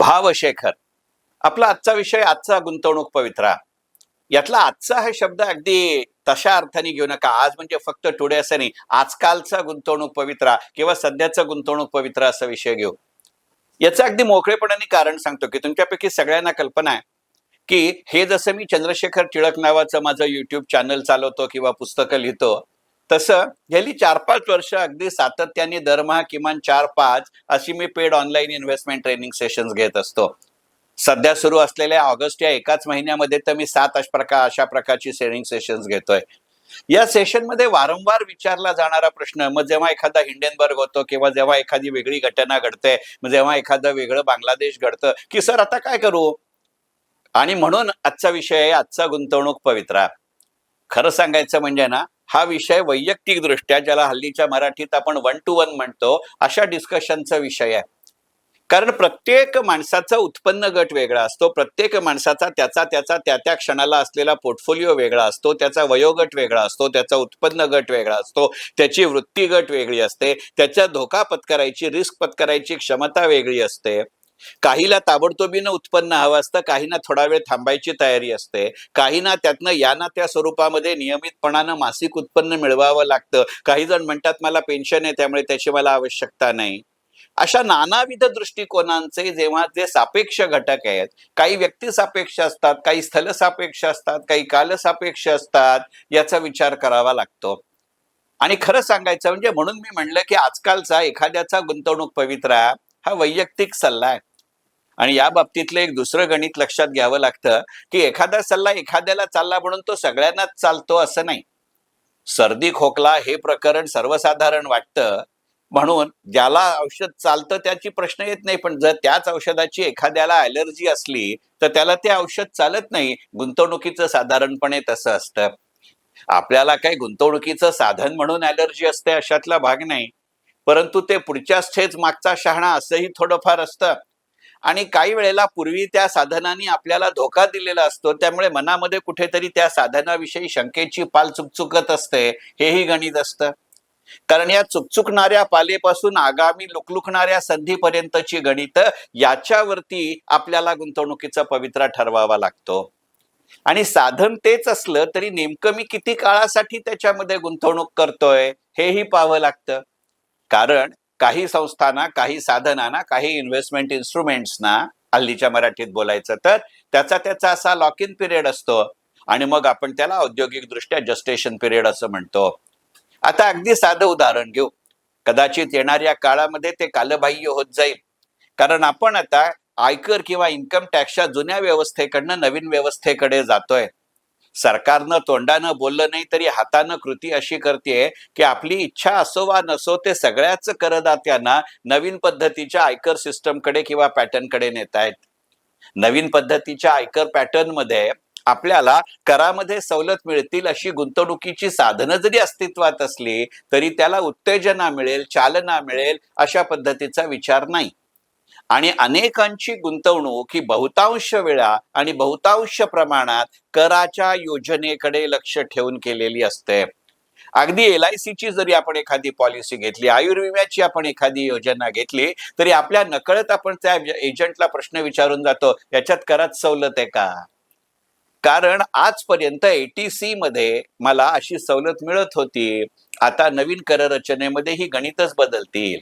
भावशेखर. आपला आजचा विषय आजचा गुंतवणूक पवित्रा. यातला आजचा हा शब्द अगदी तशा अर्थाने घेऊ नका. आज म्हणजे फक्त टुडे असं नाही. आजकालचा गुंतवणूक पवित्रा किंवा सध्याचा गुंतवणूक पवित्रा असा विषय घेऊ. याचं अगदी मोकळेपणाने कारण सांगतो की तुमच्यापैकी सगळ्यांना कल्पना आहे की हे जसं मी चंद्रशेखर टिळक नावाचं माझं युट्यूब चॅनल चालवतो किंवा पुस्तकं लिहितो तसं गेली चार पाच वर्ष अगदी सातत्याने दरमहा किमान चार पाच अशी मी paid online investment training sessions घेत असतो. सध्या सुरू असलेल्या ऑगस्ट या एकाच महिन्यामध्ये तर मी सात अशा प्रकार अशा प्रकारची ट्रेनिंग सेशन्स घेतोय. या सेशनमध्ये वारंवार विचारला जाणारा प्रश्न मग जेव्हा एखादा हिंडेनबर्ग होतो किंवा जेव्हा एखादी वेगळी घटना घडते मग जेव्हा एखादं वेगळं बांगलादेश घडतं की सर आता काय करू? आणि म्हणून आजचा विषय आहे आजचा गुंतवणूक पवित्रा. खरं सांगायचं म्हणजे ना हा विषय वैयक्तिकदृष्ट्या ज्याला हल्लीच्या मराठीत आपण वन टू वन म्हणतो अशा डिस्कशनचा विषय आहे. कारण प्रत्येक माणसाचा उत्पन्न गट वेगळा असतो प्रत्येक माणसाचा त्याचा त्याचा त्या त्या क्षणाला असलेला पोर्टफोलिओ वेगळा असतो त्याचा वयोगट वेगळा असतो त्याचा उत्पन्न गट वेगळा असतो त्याची वृत्ती गट वेगळी असते त्याच्या धोका पत्करायची रिस्क पत्करायची क्षमता वेगळी असते. काहीला ताबडतोबीनं उत्पन्न हवं असतं काहींना थोडा वेळ थांबायची तयारी असते काहींना त्यातनं या ना त्या स्वरूपामध्ये नियमितपणानं मासिक उत्पन्न मिळवावं लागतं. काही जण म्हणतात मला पेन्शन आहे त्यामुळे त्याची मला आवश्यकता नाही. अशा नानाविध दृष्टिकोनांचे जेव्हा जे सापेक्ष घटक आहेत काही व्यक्ती सापेक्ष असतात काही स्थल सापेक्ष असतात काही काल सापेक्ष असतात याचा विचार करावा लागतो. आणि खरं सांगायचं म्हणजे म्हणून मी म्हणलं की आजकालचा एखाद्याचा गुंतवणूक पवित्रा हा वैयक्तिक सल्ला आहे. आणि या बाबतीतलं एक दुसरं गणित लक्षात घ्यावं लागतं की एखादा सल्ला एखाद्याला चालला म्हणून तो सगळ्यांनाच चालतो असं नाही. सर्दी खोकला हे प्रकरण सर्वसाधारण वाटतं. म्हणून ज्याला औषध चालतं त्याची प्रश्न येत नाही पण जर त्याच औषधाची एखाद्याला ॲलर्जी असली तर त्याला ते औषध चालत नाही. गुंतवणुकीचं साधारणपणे तसं असतं. आपल्याला काही गुंतवणुकीचं साधन म्हणून ॲलर्जी असते अशातला भाग नाही. परंतु ते पुढच्या स्टेज मागचा शहाणा असंही थोडंफार असतं. आणि काही वेळेला पूर्वी त्या साधनांनी आपल्याला धोका दिलेला असतो त्यामुळे मनामध्ये कुठेतरी त्या साधनाविषयी शंकेची पाल चुकचुकत असते हेही गणित असतं. कारण या चुकचुकणाऱ्या पालेपासून आगामी लुकलुकणाऱ्या संधीपर्यंतची गणित याच्यावरती आपल्याला गुंतवणुकीचा पवित्रा ठरवावा लागतो. आणि साधन तेच असलं तरी नेमकं मी किती काळासाठी त्याच्यामध्ये गुंतवणूक करतोय हेही पाहावं लागतं. कारण काही संस्थांना काही साधनांना काही इन्व्हेस्टमेंट इन्स्ट्रुमेंट्सना हल्लीच्या मराठीत बोलायचं तर त्याचा त्याचा असा लॉक इन पिरियड असतो. आणि मग आपण त्याला औद्योगिकदृष्ट्या जस्टेशन पिरियड असं म्हणतो. आता अगदी साधं उदाहरण घेऊ. कदाचित येणाऱ्या काळामध्ये ते कालबाह्य होत जाईल. कारण आपण आता आयकर किंवा इन्कम टॅक्सच्या जुन्या व्यवस्थेकडनं नवीन व्यवस्थेकडे जातोय. सरकारनं तोंडानं बोललं नाही तरी हातानं कृती अशी करते की आपली इच्छा असो वा नसो ते सगळ्याच करदात्यांना नवीन पद्धतीच्या आयकर सिस्टमकडे किंवा पॅटर्नकडे नेत आहेत नवीन पद्धतीच्या आयकर पॅटर्नमध्ये आपल्याला करामध्ये सवलत मिळतील अशी गुंतवणुकीची साधनं जरी अस्तित्वात असली तरी त्याला उत्तेजना मिळेल चालना मिळेल अशा पद्धतीचा विचार नाही. आणि अनेकांची गुंतवणूक ही बहुतांश वेळा आणि बहुतांश प्रमाणात कराच्या योजनेकडे लक्ष ठेवून केलेली असते. अगदी एल आय सीची जरी आपण एखादी पॉलिसी घेतली आयुर्विम्याची आपण एखादी योजना घेतली तरी आपल्या नकळत आपण त्या एजंटला प्रश्न विचारून जातो याच्यात करात सवलत आहे का? कारण आजपर्यंत एटीसी मध्ये मला अशी सवलत मिळत होती. आता नवीन कररचनेमध्ये ही गणितच बदलतील.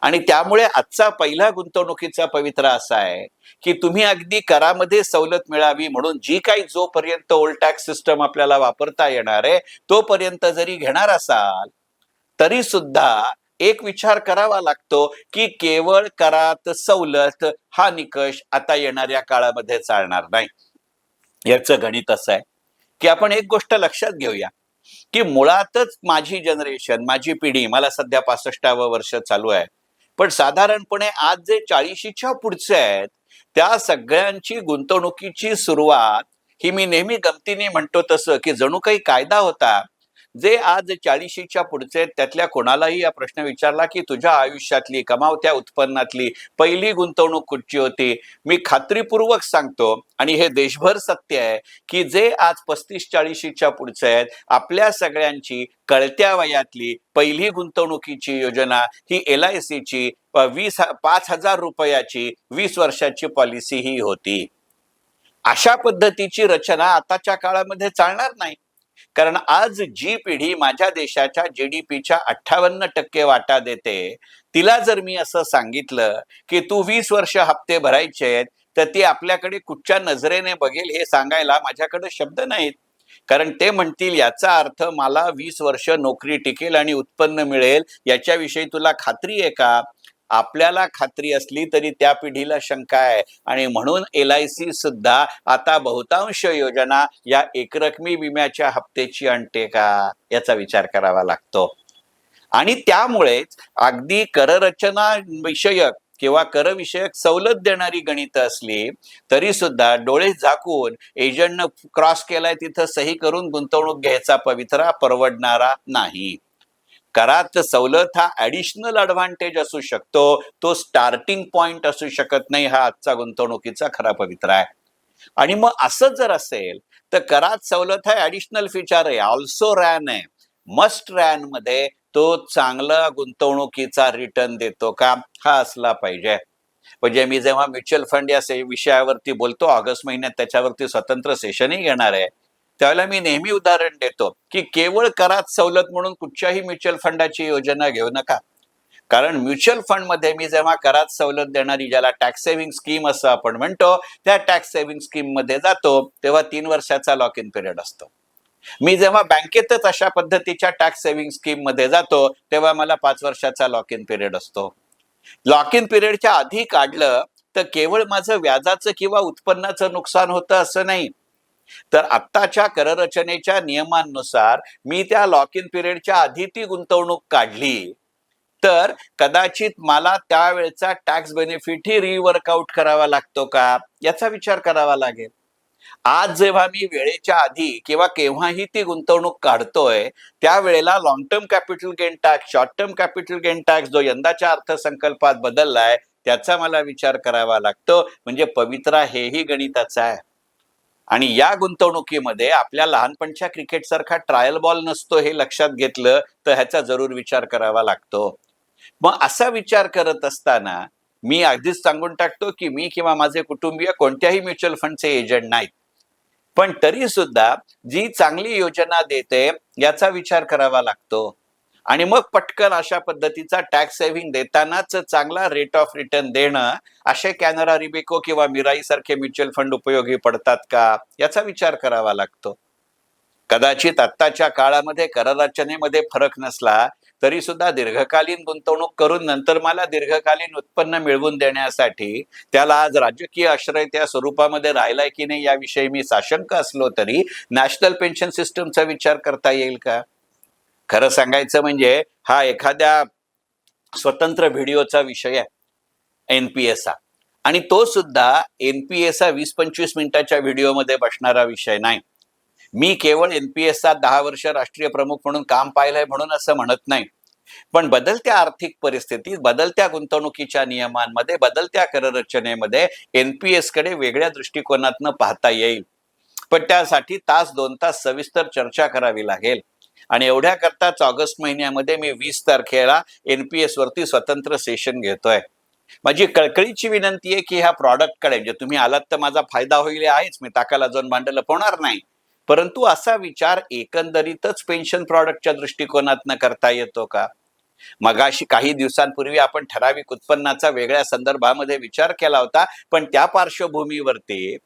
आणि त्यामुळे आजचा पहिला गुंतवणुकीचा पवित्रा असा आहे की तुम्ही अगदी करामध्ये सवलत मिळावी म्हणून जी काही जोपर्यंत ओल्ड टॅक्स सिस्टम आपल्याला वापरता येणार आहे तोपर्यंत जरी घेणार असाल तरी सुद्धा एक विचार करावा लागतो की केवळ करात सवलत हा निकष आता येणाऱ्या काळामध्ये चालणार नाही. याचं गणित असं आहे की आपण एक गोष्ट लक्षात घेऊया. की मुळातच माझी जनरेशन माझी पिढी मला सध्या पासष्टावं वर्ष चालू आहे. पण साधारणपणे आज जे चाळीशीच्या पुढचे आहेत त्या सगळ्यांची गुंतवणुकीची सुरुवात ही मी नेहमी गमतीने म्हणतो तसं की जणू काही कायदा होता जे आज चाळीशीच्या पुढचे आहेत, त्यातल्या कोणालाही या प्रश्न विचारला की तुझ्या आयुष्यातली कमावत्या उत्पन्नातली पहिली गुंतवणूक कुठची होती? मी खात्रीपूर्वक सांगतो आणि हे देशभर सत्य आहे की जे आज पस्तीस चाळीशीच्या पुढचे आहेत आपल्या सगळ्यांची कळत्या वयातली पहिली गुंतवणुकीची योजना ही एल आय सीची वीस पाच हजार रुपयाची वीस वर्षाची पॉलिसी ही होती. अशा पद्धतीची रचना आताच्या काळामध्ये चालणार नाही. कारण आज जी पिढी माझ्या देशाच्या जीडीपीच्या अठ्ठावन्न टक्के वाटा देते तिला जर मी असं सांगितलं की तू वीस वर्ष हप्ते भरायचे आहेत तर ती आपल्याकडे कुठच्या नजरेने बघेल हे सांगायला माझ्याकडे शब्द नाहीत. कारण ते म्हणतील याचा अर्थ मला वीस वर्ष नोकरी टिकेल आणि उत्पन्न मिळेल याच्याविषयी तुला खात्री आहे का? आपल्याला खात्री असली तरी त्या पिढीला शंका आहे. आणि म्हणून एल आय सी सुद्धा आता बहुतांश योजना या एकरकमी विम्याच्या हप्त्याची आणते का याचा विचार करावा लागतो. आणि त्यामुळेच अगदी कररचना विषयक किंवा करविषयक सवलत देणारी गणित असली तरी सुद्धा डोळे झाकून एजंटनं क्रॉस केलाय तिथं सही करून गुंतवणूक घ्यायचा पवित्रा परवडणारा नाही. करात सवलत हा ॲडिशनल ॲडव्हान्टेज असू शकतो. तो स्टार्टिंग पॉइंट असू शकत नाही हा आजचा गुंतवणुकीचा खरा पवित्र आहे. आणि मग असं जर असेल तर करात सवलत हा ॲडिशनल फीचर आहे. ऑल्सो रॅन आहे. मस्ट रॅनमध्ये तो चांगला गुंतवणुकीचा रिटर्न देतो का? हा असला पाहिजे. म्हणजे मी जेव्हा म्युच्युअल फंड या विषयावरती बोलतो ऑगस्ट महिन्यात त्याच्यावरती स्वतंत्र सेशनही घेणार आहे. त्यावेळेला मी नेहमी उदाहरण देतो की केवळ करात सवलत म्हणून कुठच्याही म्युच्युअल फंडाची योजना घेऊ नका. कारण म्युच्युअल फंडमध्ये मी जेव्हा करात सवलत देणारी ज्याला टॅक्स सेव्हिंग स्कीम असं आपण म्हणतो त्या टॅक्स सेव्हिंग स्कीममध्ये जातो तेव्हा तीन वर्षाचा लॉक इन पिरियड असतो. मी जेव्हा बँकेतच अशा पद्धतीच्या टॅक्स सेव्हिंग स्कीममध्ये जातो तेव्हा मला पाच वर्षाचा लॉक इन पिरियड असतो. लॉक इन पिरियडच्या आधी काढलं तर केवळ माझं व्याजाचं किंवा उत्पन्नाचं नुकसान होतं असं नाही. तर आत्ताच्या कररचनेच्या नियमांनुसार मी त्या लॉक इन पिरियडच्या आधी ती गुंतवणूक काढली. तर कदाचित मला त्यावेळचा टॅक्स बेनिफिटही रिवर्कआउट करावा लागतो का? याचा विचार करावा लागेल. आज जेव्हा मी वेळेच्या आधी किंवा केव्हाही ती गुंतवणूक काढतोय त्यावेळेला long term capital gain tax short term capital gain tax जो यंदाच्या अर्थसंकल्पात बदललाय त्याचा मला विचार करावा लागतो. म्हणजे पवित्रा हेही गणिताचा आहे. आणि या गुंतवणुकीमध्ये आपल्या लहानपणच्या क्रिकेट सारखा ट्रायल बॉल नसतो हे लक्षात घेतलं तर ह्याचा जरूर विचार करावा लागतो. मग असा विचार करत असताना मी अगदीच सांगून टाकतो की मी किंवा माझे कुटुंबीय कोणत्याही म्युच्युअल फंडचे एजंट नाहीत. पण तरी सुद्धा जी चांगली योजना देते याचा विचार करावा लागतो. आणि मग पटकन अशा पद्धतीचा टॅक्स सेव्हिंग देतानाच चांगला रेट ऑफ रिटर्न देणं असे कॅनरा रिबेको किंवा मिराई सारखे म्युच्युअल फंड उपयोगी पडतात का? याचा विचार करावा लागतो. कदाचित आत्ताच्या काळामध्ये कररचनेमध्ये फरक नसला तरी सुद्धा दीर्घकालीन गुंतवणूक करून नंतर मला दीर्घकालीन उत्पन्न मिळवून देण्यासाठी त्याला आज राजकीय आश्रय त्या स्वरूपामध्ये राहिलाय की नाही याविषयी मी साशंक असलो तरी नॅशनल पेन्शन सिस्टमचा विचार करता येईल का? खरं सांगायचं म्हणजे हा एखाद्या स्वतंत्र व्हिडिओचा विषय आहे एनपीएस एसचा आणि तो सुद्धा एनपीएस हा वीस पंचवीस मिनिटाच्या व्हिडिओमध्ये बसणारा विषय नाही. मी केवळ एनपीएसचा दहा वर्ष राष्ट्रीय प्रमुख म्हणून काम पाहिलंय म्हणून असं म्हणत नाही. पण बदलत्या आर्थिक परिस्थितीत बदलत्या गुंतवणुकीच्या नियमांमध्ये बदलत्या कररचनेमध्ये एनपीएसकडे वेगळ्या दृष्टिकोनातनं पाहता येईल. पण त्यासाठी तास दोन तास सविस्तर चर्चा करावी लागेल. आणि एवढ्या करताच ऑगस्ट महिन्यामध्ये मी वीस तारखेला एनपीएस वरती स्वतंत्र सेशन घेतोय. माझी कळकळीची विनंती आहे की ह्या प्रॉडक्टकडे म्हणजे तुम्ही आलात तर माझा फायदा होईल आहेच मी ताकाला जाऊन भांडलं होणार नाही. परंतु असा विचार एकंदरीतच पेन्शन प्रॉडक्टच्या दृष्टिकोनातनं करता येतो का? मगाशी काही दिवसांपूर्वी आपण ठराविक उत्पन्नाचा वेगळ्या संदर्भामध्ये विचार केला होता पण त्या पार्श्वभूमीवरती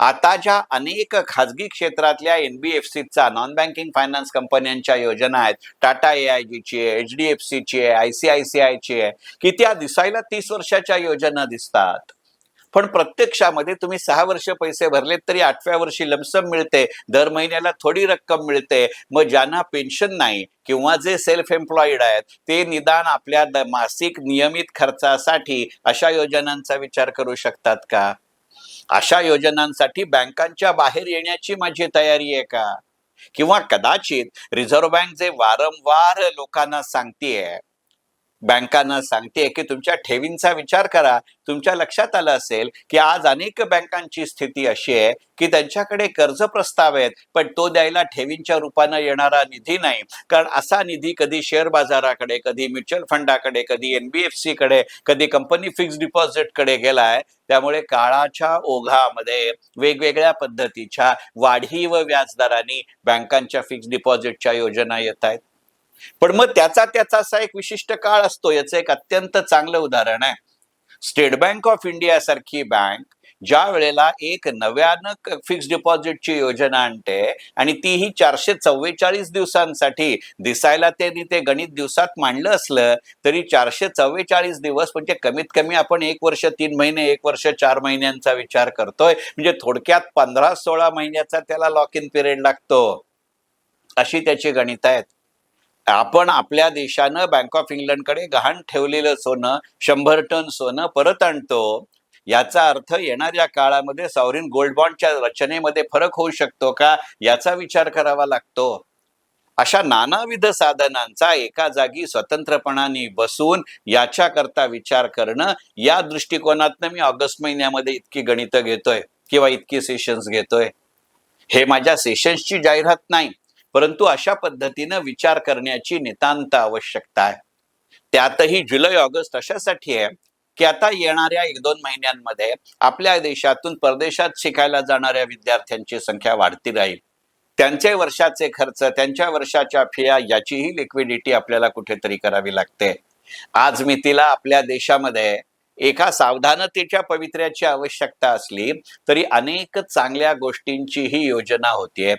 आता ज्या अनेक खाजगी क्षेत्रातल्या एनबीएफसीचा नॉन बँकिंग फायनान्स कंपन्यांच्या योजना आहेत टाटा ए आय जीची आहे एच डी एफ सीची आहे आय सी आय सी आयची आहे की त्या दिसायला तीस वर्षाच्या योजना दिसतात. पण प्रत्यक्षामध्ये तुम्ही सहा वर्ष पैसे भरलेत तरी आठव्या वर्षी लमसम मिळते दर महिन्याला थोडी रक्कम मिळते मग ज्यांना पेन्शन नाही किंवा जे सेल्फ एम्प्लॉईड आहेत ते निदान आपल्या द- मासिक नियमित खर्चासाठी अशा योजनांचा विचार करू शकतात का? अशा योजनांसाठी बँकांच्या बाहेर येण्याची माझी तयारी आहे का? किंवा कदाचित रिझर्व्ह बँक जे वारंवार लोकांना सांगतेय बँकांना सांगते की तुमच्या ठेवींचा विचार करा. तुमच्या लक्षात आलं असेल की आज अनेक बँकांची स्थिती अशी आहे की त्यांच्याकडे कर्ज प्रस्ताव आहेत पण तो द्यायला ठेवींच्या रूपानं येणारा निधी नाही. कारण असा निधी कधी शेअर बाजाराकडे कधी म्युच्युअल फंडाकडे कधी एनबीएफसी कडे कधी कंपनी फिक्स डिपॉझिटकडे गेलाय. त्यामुळे काळाच्या ओघामध्ये वेगवेगळ्या पद्धतीच्या वाढीव व्याजदरांनी बँकांच्या फिक्स डिपॉझिटच्या योजना येत आहेत. पण मग त्याचा त्याचा असा एक विशिष्ट काळ असतो याचं एक अत्यंत चांगलं उदाहरण आहे. स्टेट बँक ऑफ इंडिया सारखी बँक ज्या वेळेला एक नव्यानं फिक्स डिपॉझिटची योजना आणते आणि तीही चारशे चव्वेचाळीस दिवसांसाठी दिसायला त्यांनी ते गणित दिवसात मांडलं असलं तरी चारशे चव्वेचाळीस दिवस म्हणजे कमीत कमी आपण एक वर्ष तीन महिने एक वर्ष चार महिन्यांचा विचार करतोय. म्हणजे थोडक्यात पंधरा सोळा महिन्याचा त्याला लॉक इन पिरियड लागतो. अशी त्याची गणित आहेत. आपण आपल्या देशानं बँक ऑफ इंग्लंडकडे गहाण ठेवलेलं सोनं शंभर टन सोनं परत आणतो. याचा अर्थ येणाऱ्या काळामध्ये सॉवरिन गोल्ड बॉन्डच्या रचनेमध्ये फरक होऊ शकतो का? याचा विचार करावा लागतो. अशा नानाविध साधनांचा एका जागी स्वतंत्रपणाने बसून याच्याकरता विचार करणं या दृष्टिकोनातनं मी ऑगस्ट महिन्यामध्ये इतकी गणितं घेतोय किंवा इतकी सेशन्स घेतोय. हे माझ्या सेशन्सची जाहिरात नाही. परंतु अशा पद्धतीनं विचार करण्याची नितांत आवश्यकता आहे. त्यातही जुलै ऑगस्ट अशासाठी आहे की आता येणाऱ्या एक दोन महिन्यांमध्ये आपल्या देशातून परदेशात शिकायला जाणाऱ्या विद्यार्थ्यांची संख्या वाढती राहील. त्यांचे वर्षाचे खर्च त्यांच्या वर्षाच्या फिया याचीही लिक्विडिटी आपल्याला कुठेतरी करावी लागते. आज मी तिला आपल्या देशामध्ये एका सावधानतेच्या पवित्र्याची आवश्यकता असली तरी अनेक चांगल्या गोष्टींचीही योजना होतीये.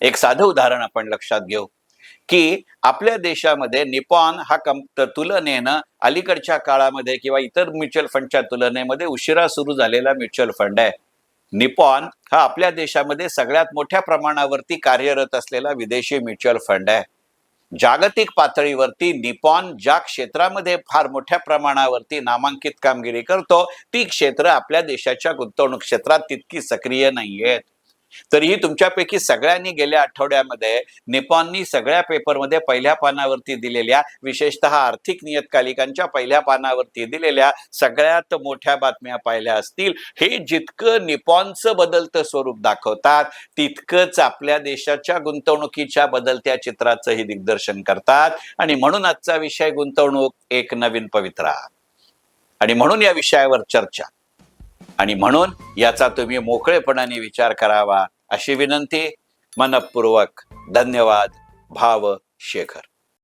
एक साधं उदाहरण आपण लक्षात घेऊ की आपल्या देशामध्ये निपॉन हा कम तुलनेनं अलीकडच्या काळामध्ये किंवा इतर म्युच्युअल फंडच्या तुलनेमध्ये उशिरा सुरू झालेला म्युच्युअल फंड आहे. निपॉन हा आपल्या देशामध्ये सगळ्यात मोठ्या प्रमाणावरती कार्यरत असलेला विदेशी म्युच्युअल फंड आहे. जागतिक पातळीवरती निपॉन ज्या क्षेत्रामध्ये फार मोठ्या प्रमाणावरती नामांकित कामगिरी करतो ती क्षेत्र आपल्या देशाच्या गुंतवणूक क्षेत्रात तितकी सक्रिय नाही आहेत तरीही तुमच्यापैकी सगळ्यांनी गेल्या आठवड्यामध्ये निपॉननी सगळ्या पेपरमध्ये पहिल्या पानावरती दिलेल्या विशेषतः आर्थिक नियतकालिकांच्या पहिल्या पानावरती दिलेल्या सगळ्यात मोठ्या बातम्या पाहिल्या असतील. हे जितकं निपॉनचं बदलतं स्वरूप दाखवतात तितकंच आपल्या देशाच्या गुंतवणुकीच्या बदलत्या चित्राचंही दिग्दर्शन करतात. आणि म्हणून आजचा विषय गुंतवणूक एक नवीन पवित्रा. आणि म्हणून या विषयावर चर्चा. आणि म्हणून याचा तुम्ही मोकळेपणाने विचार करावा अशी विनंती मनपूर्वक धन्यवाद भाव शेखर.